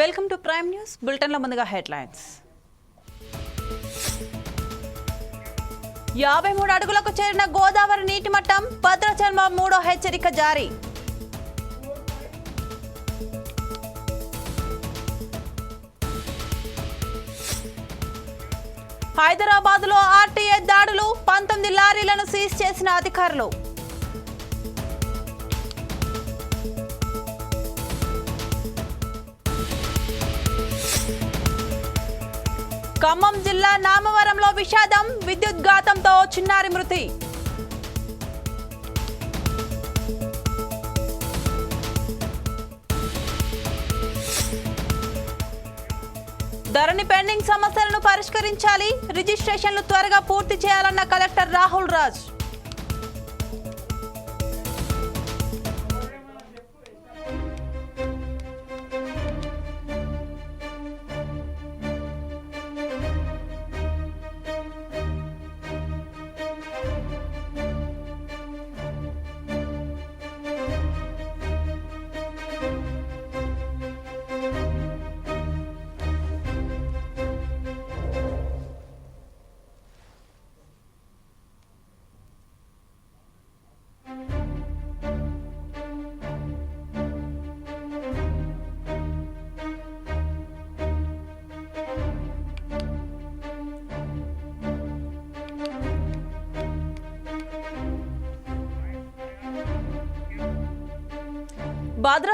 Welcome to prime news బులెటిన్లో ముందుగా headlines యాభై మూడు అడుగులకు చేరిన గోదావరి నీటి మట్టం భద్రాచలం మూడో హెచ్చరిక జారీ. హైదరాబాద్లో ఆర్టీఏ దాడులు పంతొమ్మిది లారీలను సీజ్ చేసిన అధికారులు. ఖమ్మం జిల్లా నామవరంలో విషాదం విద్యుద్ఘాతంతో చిన్నారి మృతి. ధరణి పెండింగ్ సమస్యలను పరిష్కరించాలి రిజిస్ట్రేషన్లు త్వరగా పూర్తి చేయాలన్న కలెక్టర్ రాహుల్ రాజ్.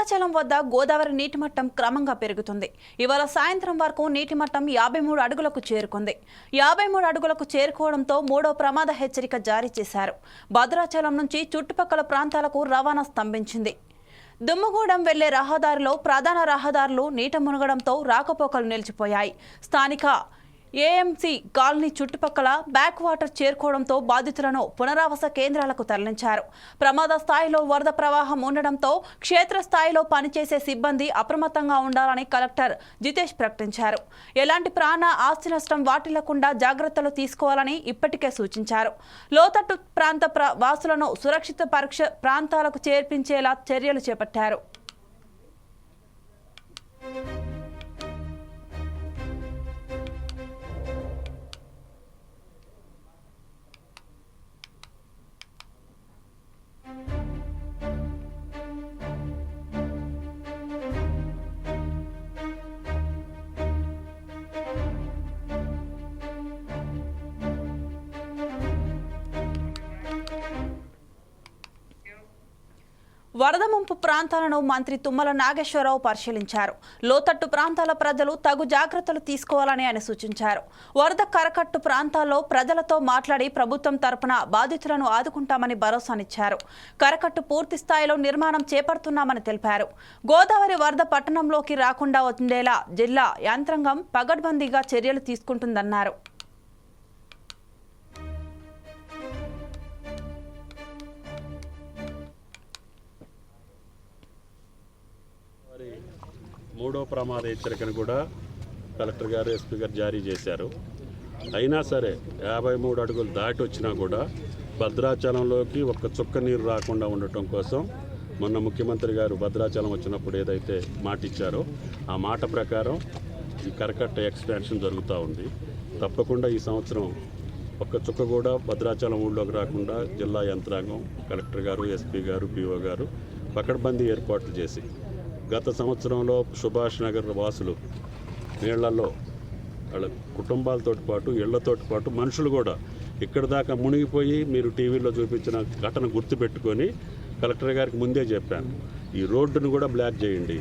భద్రాచలం వద్ద గోదావరి నీటి మట్టం క్రమంగా పెరుగుతుంది. ఇవాళ సాయంత్రం వరకు నీటి మట్టం యాభై మూడు అడుగులకు చేరుకుంది. యాభై మూడు అడుగులకు చేరుకోవడంతో మూడో ప్రమాద హెచ్చరిక జారీ చేశారు. భద్రాచలం నుంచి చుట్టుపక్కల ప్రాంతాలకు రవాణా స్తంభించింది. దుమ్మగూడెం వెళ్ళే రహదారిలో ప్రధాన రహదారులు నీట మునగడంతో రాకపోకలు నిలిచిపోయాయి. స్థానిక ఏఎంసీ కాలనీ చుట్టుపక్కల బ్యాక్ వాటర్ చేరుకోవడంతో బాధితులను పునరావాస కేంద్రాలకు తరలించారు. ప్రమాద స్థాయిలో వరద ప్రవాహం ఉండడంతో క్షేత్రస్థాయిలో పనిచేసే సిబ్బంది అప్రమత్తంగా ఉండాలని కలెక్టర్ జితేష్ ప్రకటించారు. ఎలాంటి ప్రాణ ఆస్తి నష్టం వాటిల్లకుండా జాగ్రత్తలు తీసుకోవాలని ఇప్పటికే సూచించారు. లోతట్టు ప్రాంత ప్ర- వాసులను సురక్షిత పరీక్ష ప్రాంతాలకు చేర్పించేలా చర్యలు చేపట్టారు. వరద ముంపు ప్రాంతాలను మంత్రి తుమ్మల నాగేశ్వరరావు పరిశీలించారు. లోతట్టు ప్రాంతాల ప్రజలు తగు జాగ్రత్తలు తీసుకోవాలని ఆయన సూచించారు. వరద కరకట్టు ప్రాంతాల్లో ప్రజలతో మాట్లాడి ప్రభుత్వం తరపున బాధితులను ఆదుకుంటామని భరోసానిచ్చారు. కరకట్టు పూర్తి స్థాయిలో నిర్మాణం చేపడుతున్నామని తెలిపారు. గోదావరి వరద పట్టణంలోకి రాకుండా ఉండేలా జిల్లా యంత్రాంగం పగడ్బందీగా చర్యలు తీసుకుంటుందన్నారు. మూడో ప్రమాద హెచ్చరికను కూడా కలెక్టర్ గారు ఎస్పీ గారు జారీ చేశారు. అయినా సరే యాభై మూడు అడుగులు దాటి వచ్చినా కూడా భద్రాచలంలోకి ఒక్క చుక్క నీరు రాకుండా ఉండటం కోసం మొన్న ముఖ్యమంత్రి గారు భద్రాచలం వచ్చినప్పుడు ఏదైతే మాట ఇచ్చారో ఆ మాట ప్రకారం ఈ కరకట్ట ఎక్స్పాన్షన్ జరుగుతూ ఉంది. తప్పకుండా ఈ సంవత్సరం ఒక్క చుక్క కూడా భద్రాచలం ఊళ్ళోకి రాకుండా జిల్లా యంత్రాంగం కలెక్టర్ గారు ఎస్పీ గారు పిఓ గారు పకడ్బందీ ఏర్పాట్లు చేసి గత సంవత్సరంలో సుభాష్ నగర్ వాసులు నీళ్ళలో వాళ్ళ కుటుంబాలతో పాటు ఇళ్ళతో పాటు మనుషులు కూడా ఇక్కడ దాకా మునిగిపోయి మీరు టీవీలో చూపించిన ఘటన గుర్తుపెట్టుకొని కలెక్టర్ గారికి ముందే చెప్పాను. ఈ రోడ్డును కూడా బ్లాక్ చేయండి.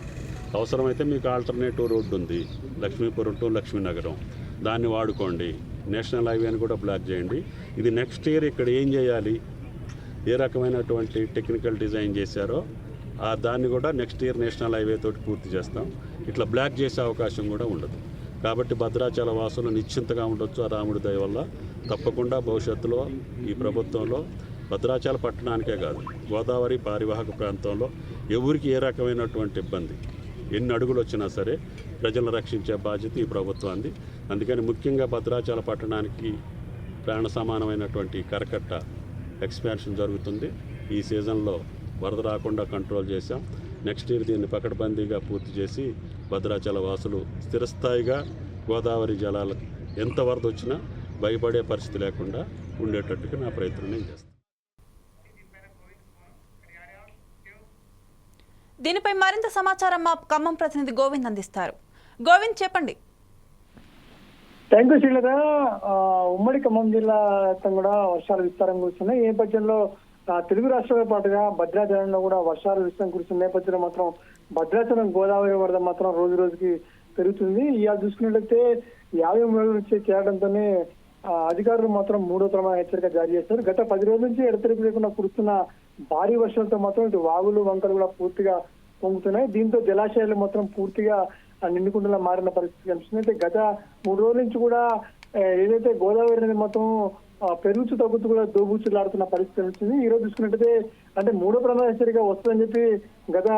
అవసరమైతే మీకు ఆల్టర్నేటివ్ రోడ్డు ఉంది. లక్ష్మీపురం టు లక్ష్మీనగరం. దాన్ని వాడుకోండి. నేషనల్ హైవేని కూడా బ్లాక్ చేయండి. ఇది నెక్స్ట్ ఇయర్ ఇక్కడ ఏం చేయాలి? ఏ రకమైనటువంటి టెక్నికల్ డిజైన్ చేశారో దాన్ని కూడా నెక్స్ట్ ఇయర్ నేషనల్ హైవే తోటి పూర్తి చేస్తాం. ఇట్లా బ్లాక్ చేసే అవకాశం కూడా ఉండదు. కాబట్టి భద్రాచల వాసులు నిశ్చింతగా ఉండొచ్చు ఆ రాముడి దయ వల్ల. తప్పకుండా భవిష్యత్తులో ఈ ప్రభుత్వంలో భద్రాచల పట్టణానికే కాదు గోదావరి పారివాహక ప్రాంతంలో ఎవరికి ఏ రకమైనటువంటి ఇబ్బంది ఎన్ని అడుగులు వచ్చినా సరే ప్రజలను రక్షించే బాధ్యత ఈ ప్రభుత్వాన్ని అందుకని ముఖ్యంగా భద్రాచల పట్టణానికి ప్రాణ సమానమైనటువంటి కరకట్ట ఎక్స్పాన్షన్ జరుగుతుంది. ఈ సీజన్లో వరద రాకుండా కంట్రోల్ చేశాం. నెక్స్ట్ ఇయర్ దీన్ని పకడ్బందీగా పూర్తి చేసి భద్రాచల వాసులు స్థిరస్థాయిగా గోదావరి జలాలు ఎంత వరద వచ్చినా భయపడే పరిస్థితి లేకుండా ఉండేటట్టుగా నా ప్రయత్నం నేను చేస్తాను. దీనిపై మరింత సమాచారం మా ఖమ్మం ప్రతినిధి గోవింద్ అందిస్తారు. గోవింద్ చెప్పండి. థ్యాంక్ యూ శ్రీలత ఉమ్మడి ఖమ్మం జిల్లా వ్యాప్తంగా కూడా వర్షాలు విస్తారం కురుస్తున్నాయి. ఈ నేపథ్యంలో తెలుగు రాష్ట్రాలతో పాటుగా భద్రాచలంలో కూడా వర్షాలు విషయం కురుస్తున్న నేపథ్యంలో మాత్రం భద్రాచలం గోదావరి వరద మాత్రం రోజు రోజుకి పెరుగుతుంది. ఇవాళ చూసుకున్నట్లయితే యాభై మూడు నుంచి చేరడంతోనే అధికారులు మాత్రం మూడో ప్రమాద హెచ్చరిక జారీ చేశారు. గత పది రోజుల నుంచి ఎడతెరిపి లేకుండా కురుస్తున్న భారీ వర్షాలతో మాత్రం ఇటు వాగులు వంకలు కూడా పూర్తిగా పొంగుతున్నాయి. దీంతో జలాశయాలు మాత్రం పూర్తిగా నిండుకుండలా మారిన పరిస్థితి కనిపిస్తుంది. అయితే గత మూడు రోజుల నుంచి కూడా ఏదైతే గోదావరి అనేది మొత్తం పెరుగుచు తగ్గుతు తగ్గుతూ కూడా దోబూచులాడుతున్న పరిస్థితి వచ్చింది. ఈ రోజు చూసుకున్నట్టయితే అంటే మూడో ప్రమాద హెచ్చరిక వస్తుందని చెప్పి గత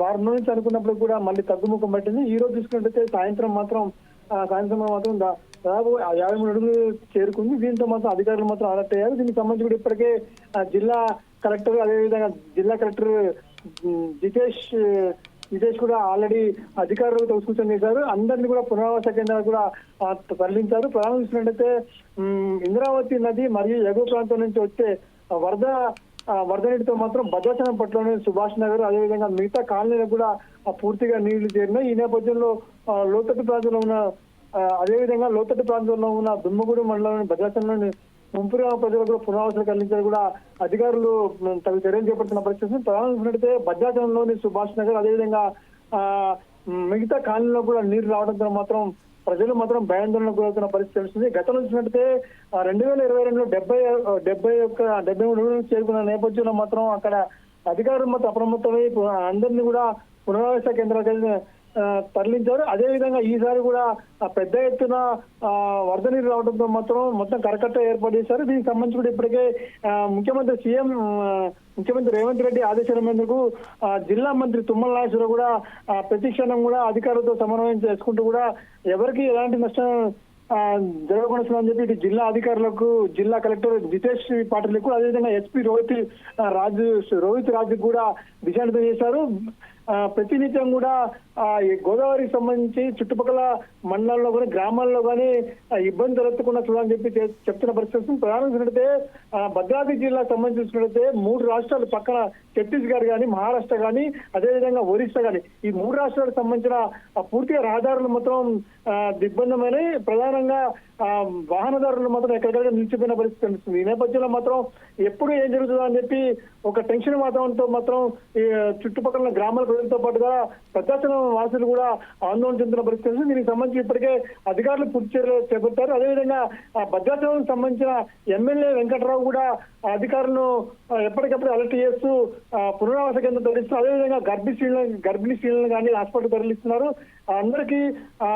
వారం నుంచి అనుకున్నప్పుడు కూడా మళ్ళీ తగ్గుముఖం పట్టింది. ఈ రోజు చూసుకున్నట్టయితే సాయంత్రం మాత్రం సాయంత్రం మాత్రం దాదాపు ఆ యాభై మూడు అడుగులు చేరుకుంది. దీంతో మాత్రం అధికారులు మాత్రం అలర్ట్ అయ్యారు. దీనికి సంబంధించి కూడా ఇప్పటికే ఆ, జిల్లా కలెక్టర్ అదేవిధంగా జిల్లా కలెక్టర్ జితేష్ విశేష్ కూడా ఆల్రెడీ అధికారులు సూచన చేశారు. అందరినీ కూడా పునరావాస కేంద్రాలు కూడా తరలించారు. ప్రధానం చూసినట్టయితే ఇంద్రావతి నది మరియు ఎగువ ప్రాంతం నుంచి వచ్చే వరద వరద నీటితో మాత్రం భద్రాచలం పట్లనే సుభాష్ నగర్ అదేవిధంగా మిగతా కాలనీలకు కూడా పూర్తిగా నీళ్ళు చేరినాయి. ఈ నేపథ్యంలో లోతట్టు ప్రాంతంలో ఉన్న అదేవిధంగా లోతట్టు ప్రాంతంలో ఉన్న దుమ్మగూడెం మండలంలోని భద్రాచలంలోని ముంపుగా ప్రజలకు కూడా పునరావాసాలు కల్పించారు కూడా అధికారులు తగు చర్యలు చేపడుతున్న పరిస్థితి. ప్రధానం చూసినట్టయితే భద్రాచలంలోని సుభాష్ నగర్ అదేవిధంగా మిగతా కాలనీలో కూడా నీరు రావడంతో మాత్రం ప్రజలు మాత్రం భయాందోళనకు గురవుతున్న పరిస్థితి తెలుస్తుంది. గతంలో చూసినట్టయితే రెండు వేల ఇరవై రెండులో డెబ్బై డెబ్బై ఒక్క డెబ్బై మూడు చేరుకున్న నేపథ్యంలో మాత్రం అక్కడ అధికారులు మాత్రం అప్రమత్తమై అందరినీ కూడా పునరావాస కేంద్రాలకు తరలించారు. అదే విధంగా ఈసారి కూడా పెద్ద ఎత్తున వరద నీరు రావడంతో మాత్రం మొత్తం కరకట్ట ఏర్పాటు చేశారు. దీనికి సంబంధించి కూడా ఇప్పటికే ముఖ్యమంత్రి సీఎం ముఖ్యమంత్రి రేవంత్ రెడ్డి ఆదేశాల మేరకు జిల్లా మంత్రి తుమ్మల నాగేశ్వరరావు కూడా ప్రతి క్షణం కూడా అధికారులతో సమన్వయం చేసుకుంటూ కూడా ఎవరికి ఎలాంటి నష్టం ఆ, జరగకుండా అని చెప్పి ఇటు జిల్లా అధికారులకు జిల్లా కలెక్టర్ జితేష్ పాటిల్కు అదేవిధంగా ఎస్పీ రోహిత్ రాజు రోహిత్ రాజు కూడా దిశానిర్దేశం చేశారు. ప్రతినిత్యం కూడా ఈ గోదావరికి సంబంధించి చుట్టుపక్కల మండలాల్లో కానీ గ్రామాల్లో కానీ ఇబ్బంది తలెత్తకుండా చూడాలని చెప్పి చెప్తున్న పరిస్థితి ప్రధానం భద్రాద్రి జిల్లా సంబంధించినట్లయితే మూడు రాష్ట్రాలు పక్కన ఛత్తీస్గఢ్ కానీ మహారాష్ట్ర కానీ అదేవిధంగా ఒరిస్సా కానీ ఈ మూడు రాష్ట్రాలకు సంబంధించిన ఆ, పూర్తిగా రహదారులు మొత్తం దిగ్బంధమైన ప్రధానంగా వాహనదారులు మాత్రం ఎక్కడికక్కడ నిలిచిపోయిన పరిస్థితి కనిపిస్తుంది. ఈ నేపథ్యంలో మాత్రం ఎప్పుడు ఏం జరుగుతుందో అని చెప్పి ఒక టెన్షన్ వాతావరణంతో మాత్రం చుట్టుపక్కల ఉన్న గ్రామాల ప్రజలతో పాటుగా భద్రాచలం వాసులు కూడా ఆందోళన చెందిన పరిస్థితి దీనికి సంబంధించి ఇప్పటికే అధికారులు పూర్తి చర్యలు చేపట్టారు. అదేవిధంగా భద్రాచలం సంబంధించిన ఎమ్మెల్యే వెంకటరావు కూడా అధికారులను ఎప్పటికప్పుడు అలర్ట్ చేస్తూ పునరావాస కేంద్రం తరలిస్తున్నారు. అదేవిధంగా గర్భిణీ స్త్రీలను గర్భిణీ స్త్రీలను కానీ హాస్పిటల్ తరలిస్తున్నారు. అందరికీ ఆ,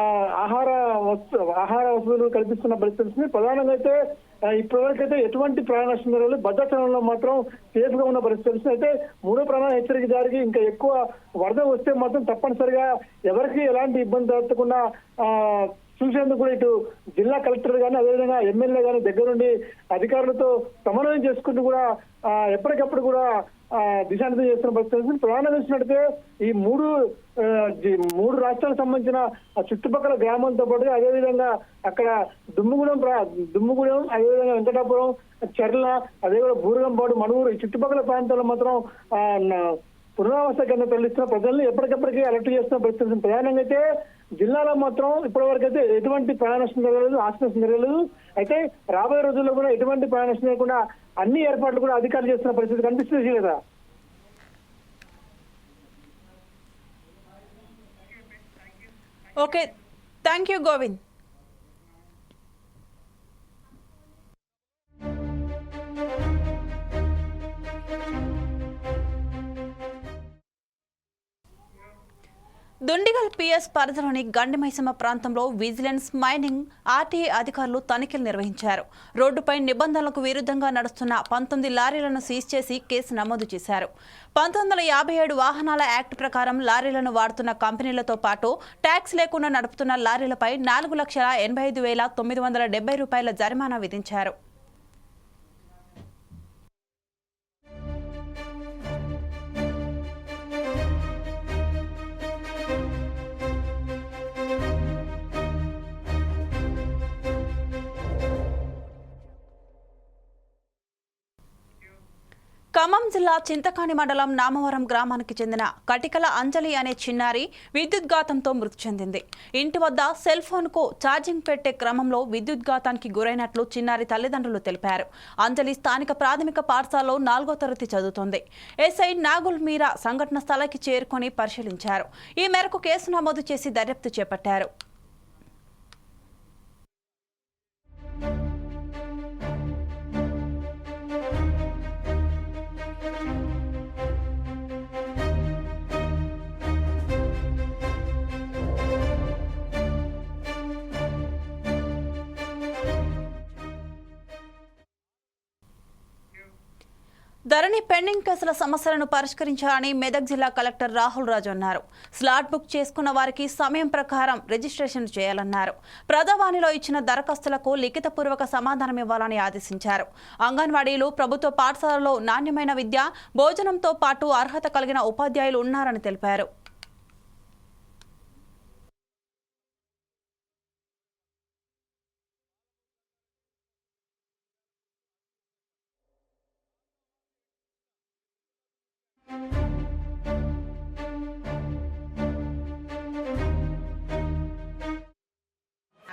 ఆహార వస్తు ఆహార వసతులు కల్పిస్తున్న పరిస్థితి ప్రధానంగా అయితే ఇప్పటివరకైతే ఎటువంటి ప్రయాణ నష్టం భద్రాచలంలో మాత్రం సేఫ్గా ఉన్న పరిస్థితి అయితే మూడో ప్రాణ హెచ్చరిక జారికి ఇంకా ఎక్కువ వరద వస్తే మాత్రం తప్పనిసరిగా ఎవరికి ఎలాంటి ఇబ్బంది తలెత్తకుండా ఆ చూసేందుకు కూడా ఇటు జిల్లా కలెక్టర్ కానీ అదేవిధంగా ఎమ్మెల్యే కానీ దగ్గర నుండి అధికారులతో సమన్వయం చేసుకుంటూ కూడా ఎప్పటికప్పుడు కూడా దిశానిర్దేశం చేస్తున్న పరిస్థితి ప్రధాన చూసినట్టే ఈ మూడు మూడు రాష్ట్రాలకు సంబంధించిన చుట్టుపక్కల గ్రామాలతో పాటు అదేవిధంగా అక్కడ దుమ్ముగూడెం దుమ్ముగూడెం అదేవిధంగా వెంకటాపురం చర్ల అదేవిధంగా బూరగంపాడు మనుగురు ఈ చుట్టుపక్కల ప్రాంతాల్లో మాత్రం పునరావస్థ కింద పునరావాస కేంద్రం తరలిస్తున్న ప్రజల్ని ఎప్పటికప్పటికీ అలర్ట్ చేస్తున్న పరిస్థితి ప్రధానంగా అయితే జిల్లాలో మాత్రం ఇప్పటివరకు అయితే ఎటువంటి ప్రాణ నష్టం జరగలేదు ఆస్తి నష్టం జరగలేదు. అయితే రాబోయే రోజుల్లో కూడా ఎటువంటి ప్రాణ నష్టం లేకుండా అన్ని ఏర్పాట్లు కూడా అధికారులు చేస్తున్న పరిస్థితి కనిపిస్తుంది కదా. Okay thank you Govind Dundigal PS పరిధిలోని గండిమైసమ్మ ప్రాంతంలో విజిలెన్స్ మైనింగ్ ఆర్టీఏ అధికారులు తనిఖీలు నిర్వహించారు. రోడ్డుపై నిబంధనలకు విరుద్ధంగా నడుస్తున్న పంతొమ్మిది లారీలను సీజ్ చేసి కేసు నమోదు చేశారు. పంతొమ్మిది వందల యాభై ఏడు వాహనాల యాక్ట్ ప్రకారం లారీలను వాడుతున్న కంపెనీలతో పాటు ట్యాక్స్ లేకుండా నడుపుతున్న లారీలపై నాలుగు లక్షల ఎనభై ఐదు వేల తొమ్మిది వందల డెబ్బై రూపాయల జరిమానా విధించారు. ఖమ్మం జిల్లా చింతకాని మండలం నామవరం గ్రామానికి చెందిన కటికల అంజలి అనే చిన్నారి విద్యుద్ఘాతంతో మృతి చెందింది. ఇంటి వద్ద సెల్ ఫోన్కు ఛార్జింగ్ పెట్టే క్రమంలో విద్యుద్ఘాతానికి గురైనట్లు చిన్నారి తల్లిదండ్రులు తెలిపారు. అంజలి స్థానిక ప్రాథమిక పాఠశాలలో నాలుగో తరగతి చదువుతోంది. ఎస్ఐ నాగుల్ మీరా సంఘటన స్థలానికి చేరుకొని పరిశీలించారు. ఈ మేరకు కేసు నమోదు చేసి దర్యాప్తు చేపట్టారు. ధరణి పెండింగ్ కేసుల సమస్యలను పరిష్కరించాలని మెదక్ జిల్లా కలెక్టర్ రాహుల్ రాజు అన్నారు. స్లాట్ బుక్ చేసుకున్న వారికి సమయం ప్రకారం రిజిస్ట్రేషన్ చేయాలన్నారు. ప్రజావాణిలో ఇచ్చిన దరఖాస్తులకు లిఖితపూర్వక సమాధానం ఇవ్వాలని ఆదేశించారు. అంగన్వాడీలు ప్రభుత్వ పాఠశాలలో నాణ్యమైన విద్య భోజనంతో పాటు అర్హత కలిగిన ఉపాధ్యాయులు ఉన్నారని తెలిపారు.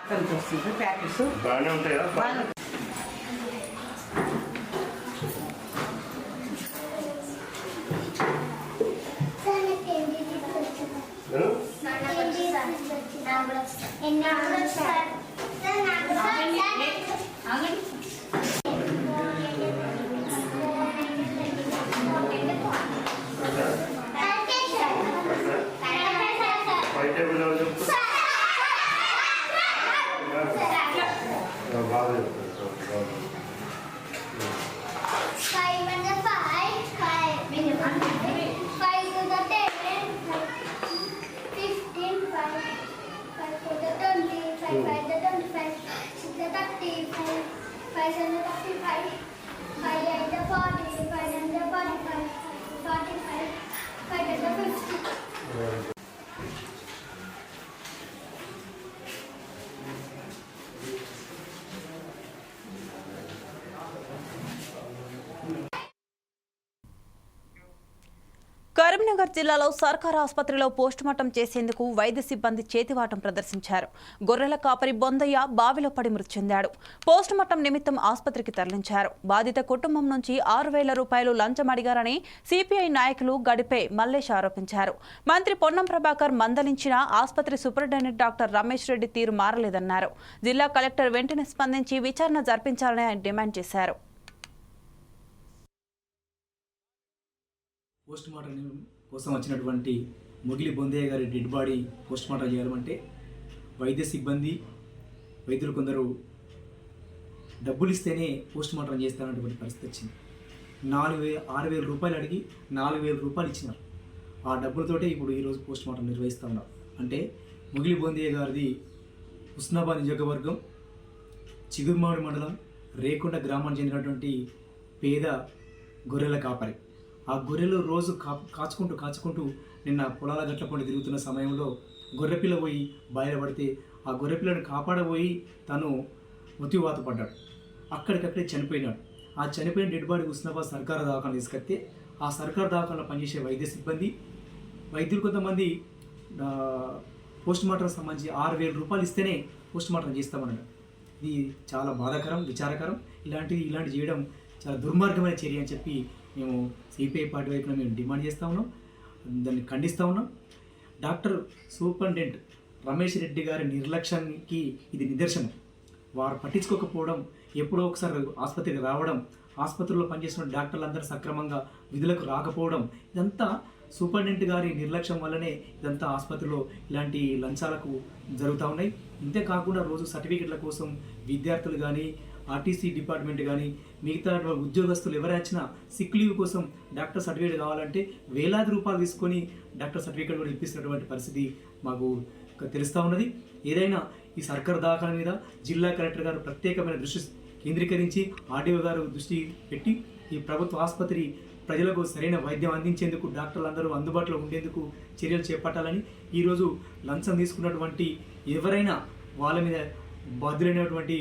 అక్కడి నుంచి వస్తుంది ప్యాకెట్స్ బాగానే ఉంటాయా ఫైవ్ టేబుల్ ఎవరు చెప్తారు బాగా చెప్తారు బాగా Five and the five, five. Five to the ten, fifteen, five. Five to the twenty, five, five to the twenty-five, six to the thirty, five, five to the thirty-five, five to the forty, five to the forty-five, forty-five, five to the fifty. Karimnagar జిల్లాలో సర్కార్ ఆసుపత్రిలో postmortem చేసేందుకు వైద్య సిబ్బంది చేతివాటం ప్రదర్శించారు. గొర్రెల కాపరి బొందయ్య బావిలో పడి మృతి చెందాడు. పోస్టుమార్టం నిమిత్తం ఆసుపత్రికి తరలించారు. బాధిత కుటుంబం నుంచి ఆరు వేల రూపాయలు లంచం అడిగారని సిపిఐ నాయకులు గడిపే మల్లేష్ ఆరోపించారు. మంత్రి పొన్నం ప్రభాకర్ మందలించిన ఆసుపత్రి సూపరింటెండెంట్ డాక్టర్ రమేష్ రెడ్డి తీరు మారలేదన్నారు. జిల్లా కలెక్టర్ వెంటనే స్పందించి విచారణ జరిపించాలని ఆయన డిమాండ్ చేశారు. పోస్ట్ మార్టం కోసం వచ్చినటువంటి ముగిలి బొందయ్య గారి డెడ్ బాడీ పోస్ట్ మార్టం చేయాలంటే వైద్య సిబ్బంది వైద్యులు కొందరు డబ్బులు ఇస్తేనే పోస్ట్ మార్టం చేస్తారన్నటువంటి పరిస్థితి వచ్చింది. నాలుగు వే ఆరు వేల రూపాయలు అడిగి నాలుగు వేల రూపాయలు ఇచ్చినారు. ఆ డబ్బులతోటే ఇప్పుడు ఈరోజు పోస్ట్ మార్టం నిర్వహిస్తూ ఉన్నారు. అంటే ముగిలి బొందయ్య గారిది హుస్నాబాద్ నియోజకవర్గం చిగురుమాడి మండలం రేకొండ గ్రామానికి చెందినటువంటి పేద గొర్రెల కాపరి. ఆ గొర్రెలు రోజు కా కాచుకుంటూ కాచుకుంటూ నిన్న పొలాల గట్ల పండి తిరుగుతున్న సమయంలో గొర్రెపిల్ల పోయి బయలుపడితే ఆ గొర్రెపిల్లను కాపాడబోయి తను మృత్యువాత పడ్డాడు. అక్కడికక్కడే చనిపోయినాడు. ఆ చనిపోయిన డెడ్ బాడీ హుస్నాబాద్ సర్కారు దవాఖాన తీసుకొస్తే ఆ సర్కారు దవాఖానలో పనిచేసే వైద్య సిబ్బంది వైద్యులు కొంతమంది పోస్ట్ మార్టం సంబంధించి ఆరు వేల రూపాయలు ఇస్తేనే పోస్ట్ మార్టం చేస్తామన్నాడు. ఇది చాలా బాధాకరం విచారకరం. ఇలాంటివి ఇలాంటి చేయడం చాలా దుర్మార్గమైన చర్య అని చెప్పి మేము సిపిఐ పార్టీ వైపున మేము డిమాండ్ చేస్తూ ఉన్నాం దాన్ని ఖండిస్తూ ఉన్నాం. డాక్టర్ సూపరింటెండెంట్ రమేష్ రెడ్డి గారి నిర్లక్ష్యానికి ఇది నిదర్శనం. వారు పట్టించుకోకపోవడం ఎప్పుడో ఒకసారి ఆసుపత్రికి రావడం ఆసుపత్రిలో పనిచేస్తున్న డాక్టర్లందరూ సక్రమంగా విధులకు రాకపోవడం ఇదంతా సూపరింటెండెంట్ గారి నిర్లక్ష్యం వల్లనే ఇదంతా ఆసుపత్రిలో ఇలాంటి లంచాలకు జరుగుతూ ఉన్నాయి. ఇంతే కాకుండా రోజు సర్టిఫికెట్ల కోసం విద్యార్థులు కానీ ఆర్టీసీ డిపార్ట్మెంట్ కానీ మిగతా ఉద్యోగస్తులు ఎవరైనా సిక్ లీవ్ కోసం డాక్టర్ సర్టిఫికేట్ కావాలంటే వేలాది రూపాయలు తీసుకొని డాక్టర్ సర్టిఫికేట్ కూడా ఇప్పిస్తున్నటువంటి పరిస్థితి మాకు తెలుస్తూ ఉన్నది. ఏదైనా ఈ సర్కార్ దాఖల మీద జిల్లా కలెక్టర్ గారు ప్రత్యేకమైన దృష్టి కేంద్రీకరించి ఆర్డీఓ గారు దృష్టి పెట్టి ఈ ప్రభుత్వ ఆసుపత్రి ప్రజలకు సరైన వైద్యం అందించేందుకు డాక్టర్లు అందరూ అందుబాటులో ఉండేందుకు చర్యలు చేపట్టాలని ఈరోజు లంచం తీసుకున్నటువంటి ఎవరైనా వాళ్ళ మీద బాధ్యులైనటువంటి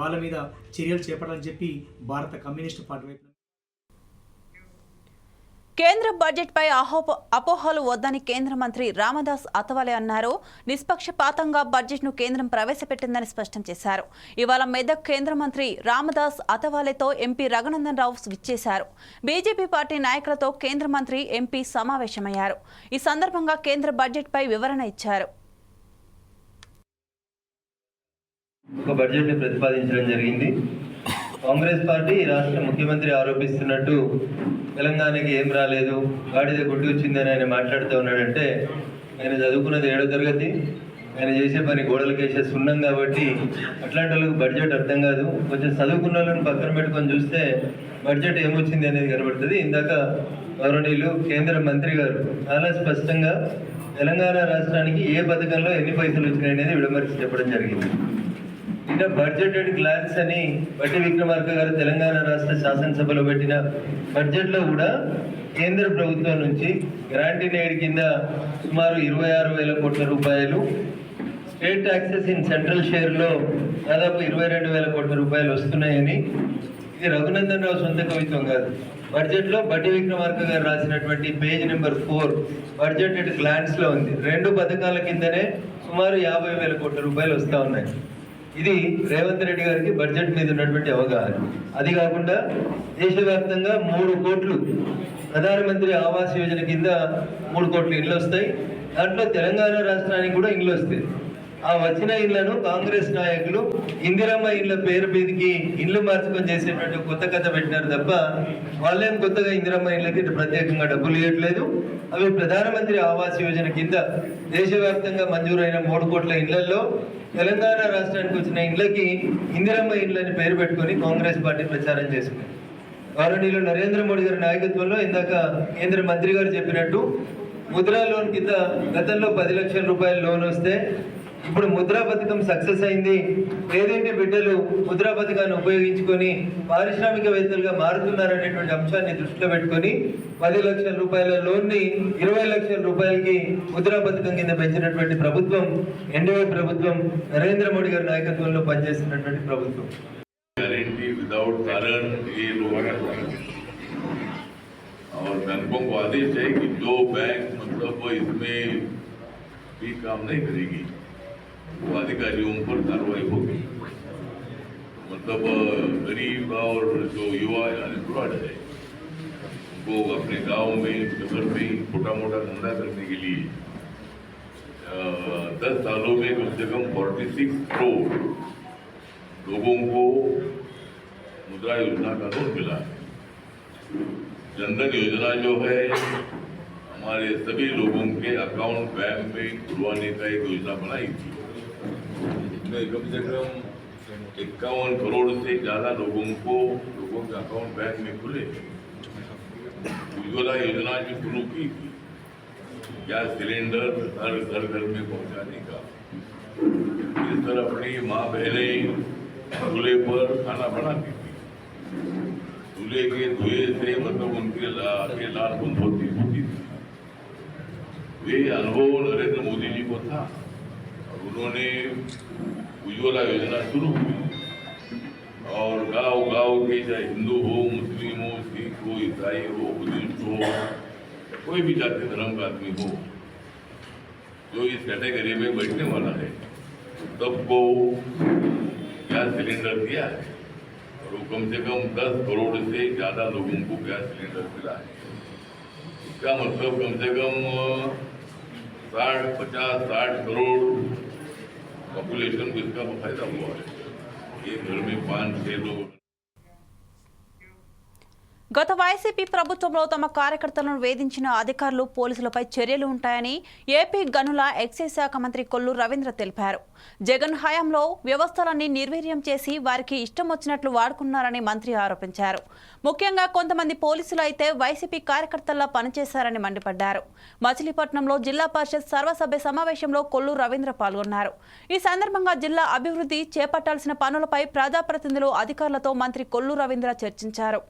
వాళ్ళ మీద చర్యలు చేపట్టాలని చెప్పి భారత కమ్యూనిస్టు పార్టీ వైపు కేంద్ర బడ్జెట్పై అహోప అపోహలు వద్దని కేంద్ర మంత్రి రామదాస్ అతవలే అన్నారు. నిష్పక్షపాతంగా బడ్జెట్ను కేంద్రం ప్రవేశపెట్టిందని స్పష్టం చేశారు. ఇవాళ మెదక్ కేంద్ర మంత్రి రామదాస్ అతవాలేతో ఎంపీ రఘునందన్ రావు విచ్చేశారు బీజేపీ పార్టీ నాయకులతో కేంద్ర మంత్రి ఎంపీ సమావేశమయ్యారు. ఈ సందర్భంగా కేంద్ర బడ్జెట్పై వివరణ ఇచ్చారు. ఒక బడ్జెట్ని ప్రతిపాదించడం జరిగింది. కాంగ్రెస్ పార్టీ రాష్ట్ర ముఖ్యమంత్రి ఆరోపిస్తున్నట్టు తెలంగాణకి ఏం రాలేదు గాడిద గుడ్డు వచ్చిందని ఆయన మాట్లాడుతూ ఉన్నాడంటే ఆయన చదువుకున్నది ఏడో తరగతి ఆయన చేసే పని గోడలకేసే సున్నం కాబట్టి అట్లాంటి వాళ్ళకి బడ్జెట్ అర్థం కాదు. కొంచెం చదువుకున్న వాళ్ళని పక్కన పెట్టుకొని చూస్తే బడ్జెట్ ఏమొచ్చింది అనేది కనబడుతుంది. ఇందాక గౌరవనీయులు కేంద్ర మంత్రి గారు చాలా స్పష్టంగా తెలంగాణ రాష్ట్రానికి ఏ పథకంలో ఎన్ని పైసలు వచ్చినాయి అనేది విడమరిచి చెప్పడం జరిగింది. ఇంకా బడ్జెటెడ్ గ్లాన్స్ అని బట్టి విక్రమార్క గారు తెలంగాణ రాష్ట్ర శాసనసభలో పెట్టిన బడ్జెట్లో కూడా కేంద్ర ప్రభుత్వం నుంచి గ్రాంటీ ఎయిడ్ కింద సుమారు ఇరవై ఆరు వేల కోట్ల రూపాయలు. స్టేట్ ట్యాక్సెస్ ఇన్ సెంట్రల్ షేర్లో దాదాపు ఇరవై రెండు వేల కోట్ల రూపాయలు వస్తున్నాయని. ఇది రఘునందన్ రావు సొంత కవిత్వం కాదు. బడ్జెట్లో బట్టి విక్రమార్క గారు రాసినటువంటి పేజ్ నెంబర్ ఫోర్ బడ్జెటెడ్ గ్లాన్స్లో ఉంది. రెండు పథకాల కిందనే సుమారు యాభై వేల కోట్ల రూపాయలు వస్తూ ఉన్నాయి. ఇది రేవంత్ రెడ్డి గారికి బడ్జెట్ మీద ఉన్నటువంటి అవగాహన. అది కాకుండా దేశవ్యాప్తంగా మూడు కోట్లు ప్రధానమంత్రి ఆవాస్ యోజన కింద మూడు కోట్లు ఇళ్ళు వస్తాయి. దాంట్లో తెలంగాణ రాష్ట్రానికి కూడా ఇళ్ళు వస్తాయి. ఆ వచ్చిన ఇళ్ళను కాంగ్రెస్ నాయకులు ఇందిరమ్మ ఇళ్ళ పేరు మీదకి ఇల్లు మార్చుకొని చేసేటువంటి కొత్త కథ పెట్టినారు తప్ప వాళ్ళేం కొత్తగా ఇందిరమ్మ ఇళ్ళకి ప్రత్యేకంగా డబ్బులు ఇవ్వట్లేదు. అవి ప్రధానమంత్రి ఆవాస్ యోజన కింద దేశవ్యాప్తంగా మంజూరైన మూడు కోట్ల ఇళ్ళలో తెలంగాణ రాష్ట్రానికి వచ్చిన ఇండ్లకి ఇందిరమ్మ ఇళ్ళని పేరు పెట్టుకొని కాంగ్రెస్ పార్టీ ప్రచారం చేసుకుంది గౌరవనీయులు నరేంద్ర మోడీ గారి నాయకత్వంలో ఇందాక కేంద్ర మంత్రి గారు చెప్పినట్టు ముద్రా లోన్ కింద గతంలో పది లక్షల రూపాయల లోన్ వస్తే ఇప్పుడు ముద్రా పథకం సక్సెస్ అయింది పేదింటి బిడ్డలు ముద్రా పథకాన్ని ఉపయోగించుకొని పారిశ్రామికవేత్తలుగా మారుతున్నారనేటువంటి అంశాన్ని దృష్టిలో పెట్టుకొని పది లక్షల రూపాయల లోన్ని ఇరవై లక్షల రూపాయలకి ముద్రా పథకం కింద పెంచినటువంటి ప్రభుత్వం ఎన్డీఏ ప్రభుత్వం నరేంద్ర మోడీ గారి నాయకత్వంలో పనిచేస్తున్నటువంటి ప్రభుత్వం गारंटी विदाउट कारण ये लोग और बैंकों को आदेश है कि जो बैंक मतलब इसमें भी काम नहीं करेगी वो अधिकारियों पर कार्रवाई होगी मतलब गरीब और जो युवा अनएम्प्लॉयड है उनको अपने गाँव में शहर में छोटा मोटा धंधा करने के लिए दस सालों में कम से कम फोर्टी सिक्स करोड़ लोगों को मुद्रा योजना का लोन मिला है जनधन योजना जो है हमारे सभी लोगों के अकाउंट बैंक में खुलवाने का एक योजना बनाई थी कम से कम इक्यावन करोड़ से ज़्यादा लोगों को लोगों के अकाउंट बैंक में खुले। उज्ज्वला योजना जो शुरू की थी गैस सिलेंडर हर घर घर में पहुँचाने का। इस तरह अपनी माँ बहनें चूल्हे पर खाना बनाती थी। चूल्हे के धुएँ से मतलब उनके ला, लाल बुंद होती होती थी। वे अनुभव नरेंद्र मोदी जी को था। उन्होंने उज्ज्वला योजना शुरू की। और गाँव गाँव के चाहे हिंदू हो, मुस्लिम हो, सिख हो, ईसाई हो, बुद्धिस्ट हो, कोई भी जाति धर्म का आदमी हो, जो इस कैटेगरी में बैठने वाला है, सबको गैस सिलेंडर दिया है। और वो कम से कम दस करोड़ से ज़्यादा लोगों को गैस सिलेंडर मिला है। इसका मतलब कम से कम साठ, पचास, साठ करोड़ पॉपुलेशन को इसका फ़ायदा हुआ है। एक घर में पाँच छः लोग గత వైసీపీ ప్రభుత్వంలో తమ కార్యకర్తలను వేధించిన అధికారులు పోలీసులపై చర్యలు ఉంటాయని ఏపీ గనుల ఎక్సైజ్ శాఖ మంత్రి కొల్లు రవీంద్ర తెలిపారు. జగన్ హయాంలో వ్యవస్థలన్నీ నిర్వీర్యం చేసి వారికి ఇష్టం వచ్చినట్లు వాడుకున్నారని మంత్రి ఆరోపించారు. ముఖ్యంగా కొంతమంది పోలీసులు అయితే వైసీపీ కార్యకర్తల్లా పనిచేశారని మండిపడ్డారు. మచిలీపట్నంలో జిల్లా పరిషత్ సర్వసభ్య సమావేశంలో కొల్లు రవీంద్ర పాల్గొన్నారు. ఈ సందర్భంగా జిల్లా అభివృద్ధి చేపట్టాల్సిన పనులపై ప్రజాప్రతినిధులు అధికారులతో మంత్రి కొల్లు రవీంద్ర చర్చించారు.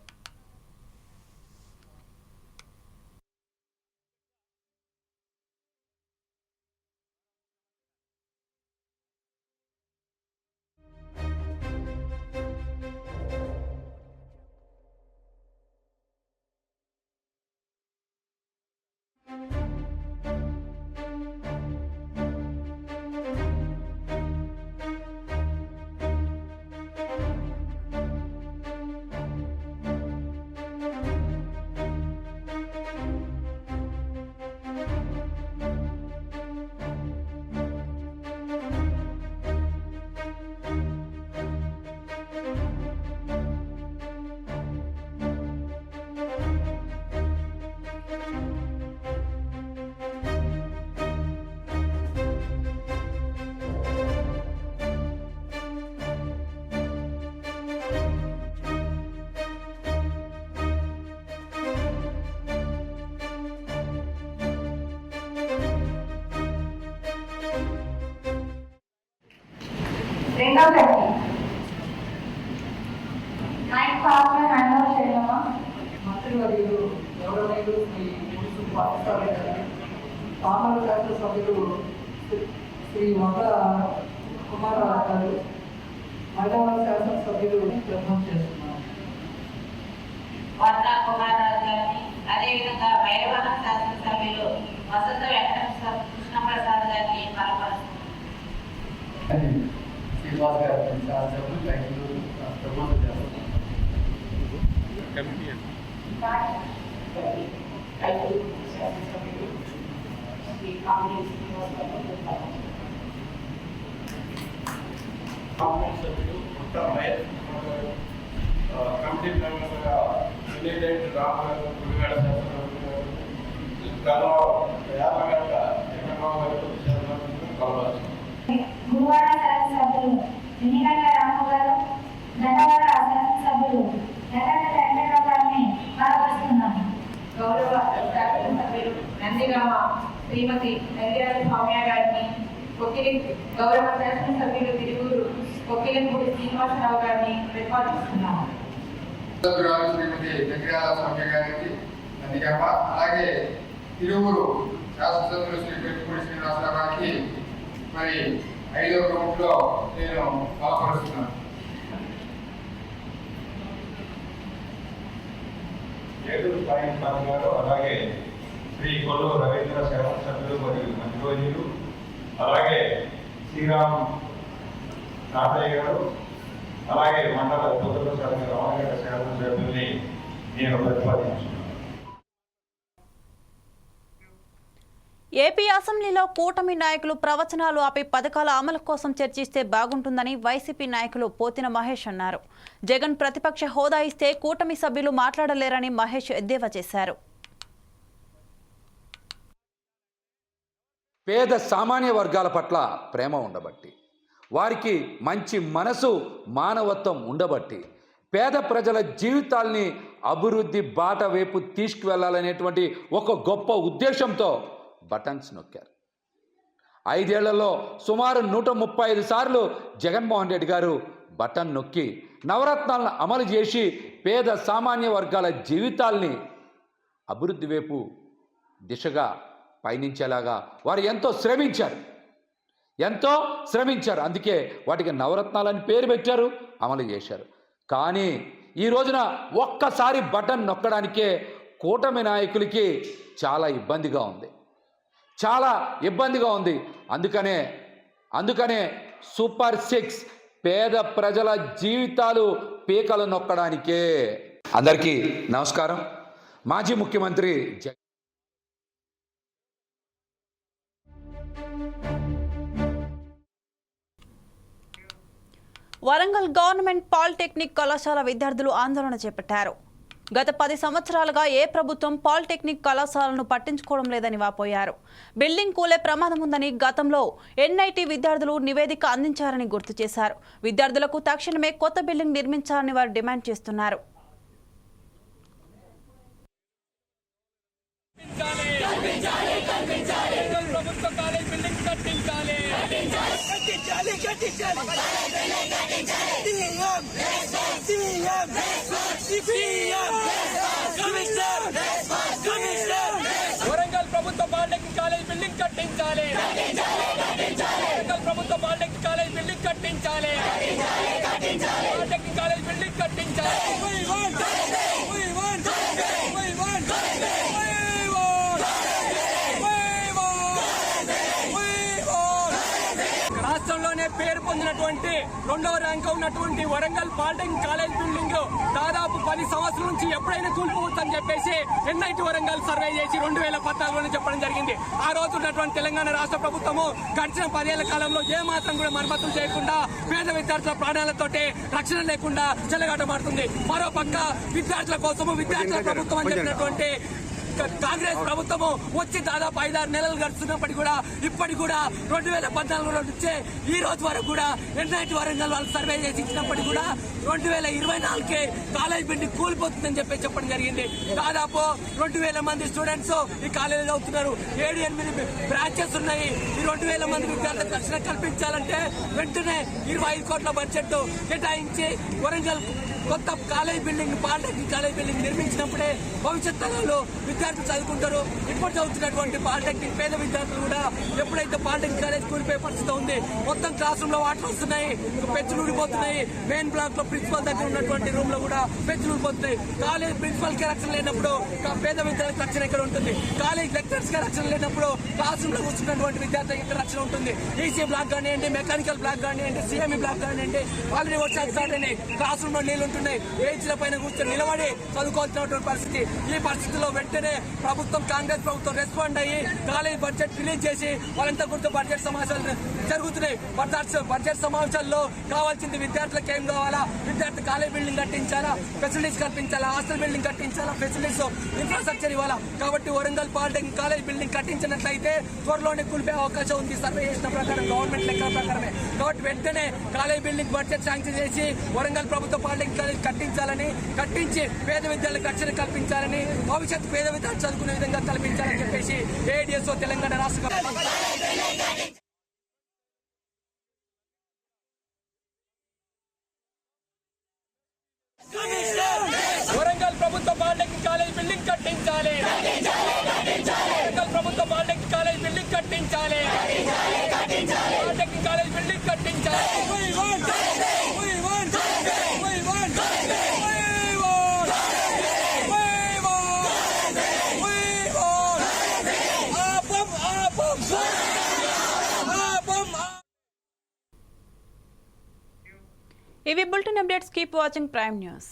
రెండో ప్రశ్న నైన్ పాస్టర్ అన్నో శర్మ మంత్రివర్యులు గౌరవనీయులు శ్రీ మున్సిపల్ పాఠశాల పామర సభ్యులు శ్రీ- వంద కుమారరావు గారు మహిళా శాసన సభ్యులు ప్రధానం చేస్తున్నారు గారిని అదేవిధంగా శాసనసభ్యులు వసంత వెంకట కృష్ణప్రసాద్ గారిని బలపరుస్తున్నారు శ్రీనివాస్ గారు శాసనసభ్యులు రైతులు ప్రమాణం చేస్తున్నారు రైతు శాసనసభ్యులు శ్రీ కాంగ్రెస్ శ్రీనివాస్ గారిని బలపరుస్తున్నారు. కాంగ్రెస్ సభ్యులు కొత్త మహేష్ కుమార్ గారు, ఆ, కమిటీ మెంబర్గా వినయరెడ్డి రామ్ గారు గుడివాడ శాసనసభ్యులు గారు, గన్నవరం యాదగడ్డ జగన్మోహన్ గారు శాసనసభ్యులు కలవచ్చు గురువాడ శాసనసభ్యులు ఎన్నికల రాము గారు ధనవర శాసనసభ్యులు ఎర్రగడ్డ వెంకటరావు గారిని బలపరుస్తున్నాము గౌరవ శాసనసభ్యులు నందిగామ శ్రీమతి నందిరాజ సౌమ్య గారిని కొక్కిలి గౌరవ శాసనసభ్యులు తిరుగురు కొక్కిలిపూడి శ్రీనివాసరావు గారిని ప్రతిపాదిస్తున్నాము సభ్యురాలు శ్రీమతి దగ్గరాల సౌమ్య గారికి నందిగమ్మ అలాగే తిరువురు శాసనసభ్యులు శ్రీ పెట్టుకుడి శ్రీనివాసరావు గారికి మరి ఐదవ రౌండ్లో నేను కాపాడుతున్నాను ఏలూరు సాయం స్వామి గారు అలాగే శ్రీ కొల్లు రవీంద్ర సభ్యులు మరియు మంత్రివర్యులు అలాగే శ్రీరామ్ తాతయ్య గారు అలాగే మండల పొద్దుల శాసన రమణగడ్డ శాసనసభ్యుల్ని నేను ప్రతిపాదించు ఏపీ అసెంబ్లీలో కూటమి నాయకులు ప్రవచనాలు ఆపి పథకాల అమలు కోసం చర్చిస్తే బాగుంటుందని వైసీపీ నాయకులు పోతిన మహేష్ అన్నారు. జగన్ ప్రతిపక్ష హోదా ఇస్తే కూటమి సభ్యులు మాట్లాడలేరని మహేష్ ఎద్దేవా చేశారు. పేద సామాన్య వర్గాల పట్ల ప్రేమ ఉండబట్టి వారికి మంచి మనసు మానవత్వం ఉండబట్టి పేద ప్రజల జీవితాల్ని అభివృద్ధి బాట వైపు తీసుకువెళ్ళాలనేటువంటి ఒక గొప్ప ఉద్దేశంతో బటన్స్ నొక్కారు. ఐదేళ్ళలో సుమారు నూట ముప్పై ఐదు సార్లు జగన్మోహన్ రెడ్డి గారు బటన్ నొక్కి నవరత్నాలను అమలు చేసి పేద సామాన్య వర్గాల జీవితాల్ని అభివృద్ధి వైపు దిశగా పయనించేలాగా వారు ఎంతో శ్రమించారు. ఎంతో శ్రమించారు. అందుకే వాటికి నవరత్నాలని పేరు పెట్టారు అమలు చేశారు. కానీ ఈ రోజున ఒక్కసారి బటన్ నొక్కడానికే కూటమి నాయకులకి చాలా ఇబ్బందిగా ఉంది. చాలా ఇబ్బందిగా ఉంది. అందుకనే అందుకనే సూపర్ సిక్స్ పేద ప్రజల జీవితాలు పీకలు నొక్కడానికే. అందరికీ నమస్కారం. మాజీ ముఖ్యమంత్రి జగన్ వరంగల్ గవర్నమెంట్ పాలిటెక్నిక్ కళాశాల విద్యార్థులు ఆందోళన చేపట్టారు. గత పది సంవత్సరాలుగా ఏ ప్రభుత్వం పాలిటెక్నిక్ కళాశాలను పట్టించుకోవడం లేదని వాపోయారు. బిల్డింగ్ కూలే ప్రమాదం ఉందని గతంలో ఎన్ఐటి విద్యార్థులు నివేదిక అందించారని గుర్తు చేశారు. విద్యార్థులకు తక్షణమే కొత్త బిల్డింగ్ నిర్మించాలని వారు డిమాండ్ చేస్తున్నారు. కట్టించాలి కట్టించాలి. వరంగల్ ప్రభుత్వ పాలిటెక్నిక్ కాలేజ్ బిల్డింగ్ కట్టించాలి. వరంగల్ ప్రభుత్వ పాలిటెక్నిక్ కాలేజ్ బిల్డింగ్ కట్టించాలి. పాలిటెక్నిక్ కాలేజ్ బిల్డింగ్ కట్టించాలి. రాష్ట్రంలోనే పేరు పొందినటువంటి రెండవ ర్యాంక్ ఉన్నటువంటి వరంగల్ పాలిటెక్నిక్ కాలేజ్ బిల్డింగ్ దాదాపు పది సంవత్సరాల నుంచి ఎప్పుడైనా కూలిపోవచ్చని చెప్పేసి ఎన్ఐటి వరంగల్ సర్వే చేసి రెండు వేల పద్నాలుగులో చెప్పడం జరిగింది. ఆ రోజు ఉన్నటువంటి తెలంగాణ రాష్ట్ర ప్రభుత్వము గడిచిన పదేళ్ళ కాలంలో ఏ మాత్రం కూడా మరమ్మతులు చేయకుండా పేద విద్యార్థుల ప్రాణాలతోటి రక్షణ లేకుండా చెలగాటమాడుతుంది. మరో పక్క విద్యార్థుల కోసము విద్యార్థుల ప్రభుత్వం అని చెప్పినటువంటి కాంగ్రెస్ ప్రభుత్వము వచ్చి దాదాపు ఐదారు నెలలు గడుస్తున్నప్పటికీ కూడా ఇప్పటికి కూడా రెండు వేల పద్నాలుగులో నుంచే ఈ రోజు వరకు కూడా ఎన్ఐటి వరంగల్ వాళ్ళు సర్వే చేసి ఇచ్చినప్పటికీ కూడా రెండు వేల ఇరవై నాలుగుకే కాలేజ్ బిల్డింగ్ కూలిపోతుందని చెప్పి చెప్పడం జరిగింది. దాదాపు రెండు వేల మంది స్టూడెంట్స్ ఈ కాలేజీలో అవుతున్నారు ఏడు ఎనిమిది బ్రాంచెస్ ఉన్నాయి. ఈ రెండు వేల మంది విద్యార్థులకు రక్షణ కల్పించాలంటే వెంటనే ఇరవై ఐదు కోట్ల బడ్జెట్ కేటాయించి వరంగల్ కొత్త college building polytechnic college building నిర్మించినప్పుడే భవిష్యత్ తరాలు విద్యార్థులు చదువుకుంటారు. ఇప్పుడు చదువుతున్నటువంటి పాలిటెక్నిక్ పేద విద్యార్థులు కూడా ఎప్పుడైతే పాలిటెక్నిక్ కాలేజ్ కూలిపోయే పరిస్థితి ఉంది మొత్తం క్లాస్ రూమ్లో వాటర్ వస్తున్నాయి పెచ్చులు ఊడిపోతున్నాయి. మెయిన్ బ్లాక్లో ప్రిన్సిపల్ దగ్గర ఉన్నటువంటి రూమ్లో కూడా పెచ్చులు ఊడిపోతున్నాయి. కాలేజ్ ప్రిన్సిపల్కి రక్షణ లేనప్పుడు పేద విద్యార్థులకు రక్షణ ఎక్కడ ఉంటుంది? కాలేజ్ లెక్చర్స్కి రక్షణ లేనప్పుడు క్లాస్ రూమ్లో కూర్చున్నటువంటి విద్యార్థులకు ఎక్కడ రక్షణ ఉంటుంది? ఈసీ బ్లాక్ కానివ్వండి మెకానికల్ బ్లాక్ కానివ్వండి సిఎంఈ బ్లాక్ కానివ్వండి ఆల్రెడీ వర్షాలు స్టార్ట్ అయినాయి క్లాస్ రూమ్లో నీళ్ళు ఉంటున్నాయి బెంచ్ల పైన కూర్చొని నిలబడి చదువుకోవాల్సినటువంటి పరిస్థితి. ఈ పరిస్థితిలో వెంటనే ప్రభుత్వం కాంగ్రెస్ ప్రభుత్వం రెస్పాండ్ అయ్యి కాలేజ్ బడ్జెట్ రిలీజ్ చేసి వాళ్ళంతా గుర్తు బడ్జెట్ సమావేశాలు జరుగుతున్నాయి. బడ్జెట్ బడ్జెట్ సమావేశాల్లో కావాల్సింది విద్యార్థులకు ఏం కావాలా? విద్యార్థి కాలేజ్ బిల్డింగ్ కట్టించాలా? ఫెసిలిటీస్ కల్పించాలా? హాస్టల్ బిల్డింగ్ కట్టించాలా? ఫెసిలిటీస్ ఇన్ఫ్రాస్ట్రక్చర్ ఇవ్వాలా? కాబట్టి వరంగల్ పాలిటెక్నిక్ కాలేజ్ బిల్డింగ్ కట్టించినట్లయితే త్వరలోనే కూలిపోయే అవకాశం ఉంది. సర్వే చేసిన ప్రకారం గవర్నమెంట్ లెక్కల ప్రకారమే. కాబట్టి వెంటనే కాలేజ్ బిల్డింగ్ బడ్జెట్ శాంక్షన్ చేసి వరంగల్ ప్రభుత్వ పాలిటెక్నిక్ కాలేజ్ కట్టించాలని కట్టించి పేద విద్యార్థులకు రక్షణ కల్పించాలని భవిష్యత్తు పేద విద్యార్థులు చదువుకునే విధంగా కల్పించాలని చెప్పేసి ఏడిఎస్ఓ తెలంగాణ రాష్ట్ర ప్రభుత్వం వరంగల్ ప్రభుత్వ పాలిటెక్నిక్ కాలేజ్ బిల్డింగ్ కట్టించాలి వరంగల్ ప్రభుత్వ పాలిటెక్నిక్ కాలేజ్ బిల్డింగ్ కట్టించాలి పాలిటెక్నిక్ కాలేజ్ బిల్డింగ్ కట్టించాలి We want justice. We want justice. We want justice. We want justice. We want justice. We want ఆపం ఆపం ఆపం ఇవి bulletin updates keep watching Prime News